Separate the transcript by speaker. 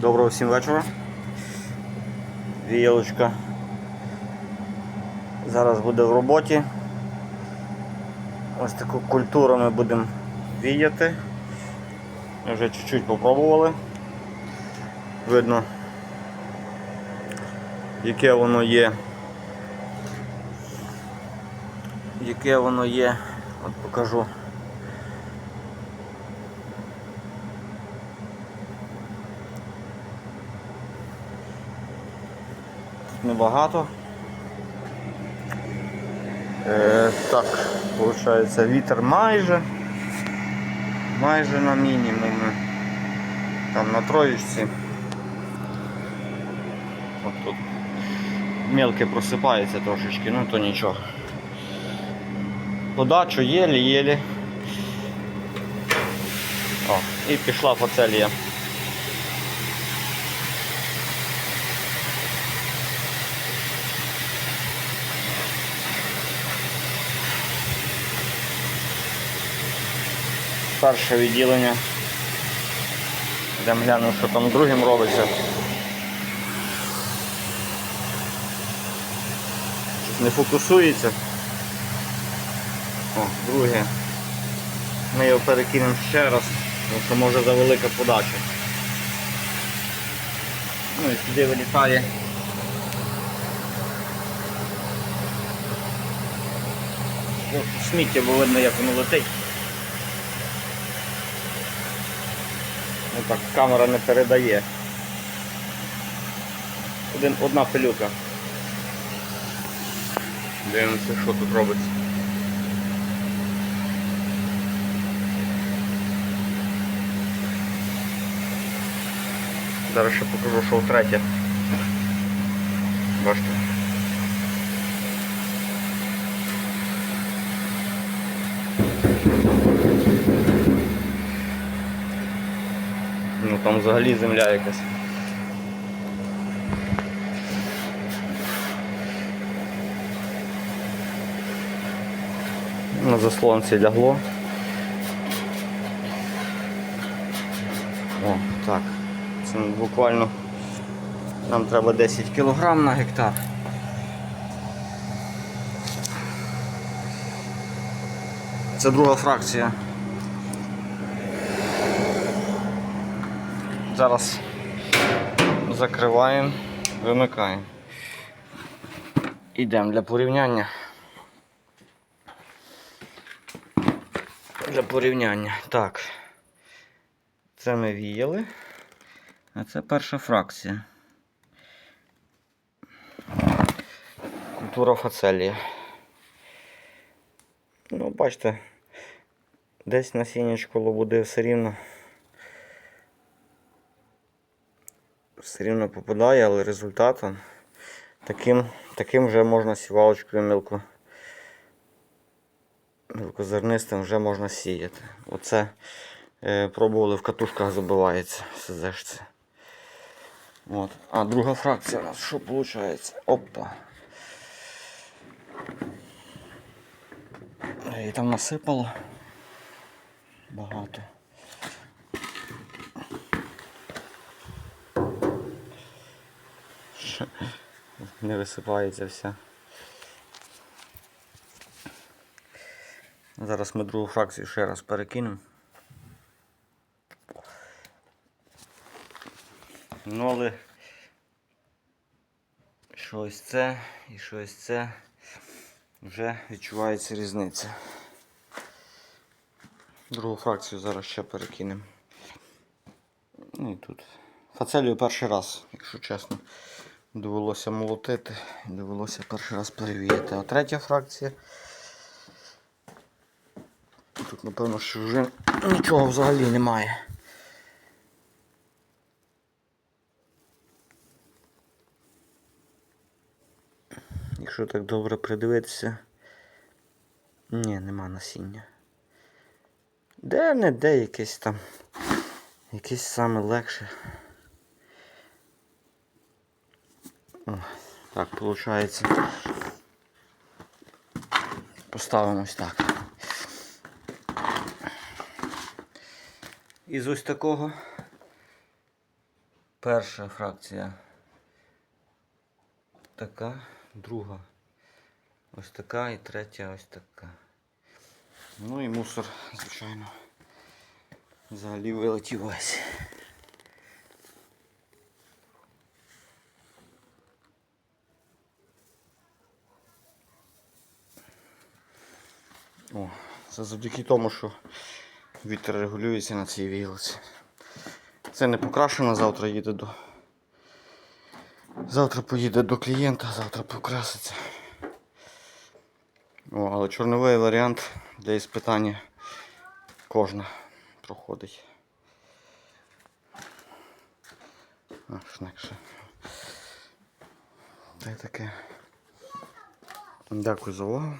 Speaker 1: Доброго всім вечора. Віялочка зараз буде в роботі. Ось таку культуру ми будемо віяти. Вже чуть-чуть попробували. Видно, яке воно є. Яке воно є, от покажу. Небагато. Е, так, виходить, вітер майже. Майже на мінімумі. Там на троєчці. От тут мелке просипається трошечки, ну то нічого. Подачу єлі-єлі. О, і пішла фацелія. Перше відділення. Йдемо глянемо, що там другим робиться. Щось не фокусується. О, друге. Ми його перекинемо ще раз, тому що може завелика подача. Ну і сюди вилітає. Сміття, бо видно, як воно летить. Ну так, камера не передає. Один, одна пилюка. Дивимося, що тут робиться. Зараз ще покажу, що втретє. Бачите. Ну там взагалі земля якась. На заслонці лягло. О, так. Це буквально нам треба 10 кг на гектар. Це друга фракція. Зараз закриваємо, вимикаємо. Йдемо для порівняння. Для порівняння. Так. Це ми віяли. А це перша фракція. Культура фацелія. Ну, бачите, десь насіннячко лобуди все рівно. Все рівно попадає, але результатом таким, таким вже можна сівалочкою мілко. Мілкозернистим вже можна сіяти. Оце е, пробували в катушках забивається СЗшці. От. А друга фракція у нас що виходить? Опа. І там насипало багато. Ще Не висипається вся. Зараз ми другу фракцію ще раз перекинемо. Ну але щось це і щось це вже відчувається різниця. Другу фракцію зараз ще перекинемо. Ну і тут. Фацелію перший раз, якщо чесно. Довелося молотити, довелося перший раз перевірити. А третя фракція. Тут напевно що вже нічого взагалі немає. Якщо так добре придивитися. Ні, нема насіння. Де не де якесь там. Якесь саме легше. О, так, виходить. Поставимось так. Із ось такого Перша фракція така, друга ось така і третя ось така. Ну і мусор, звичайно. Взагалі вилетів весь. О, це завдяки тому, що вітер регулюється на цій вілці. Це не покрашено, завтра їде до. Завтра поїде до клієнта, завтра покраситься. О, але чорновий варіант для іспитання кожна проходить. А, шнекше. Та таке. Дякую за увагу.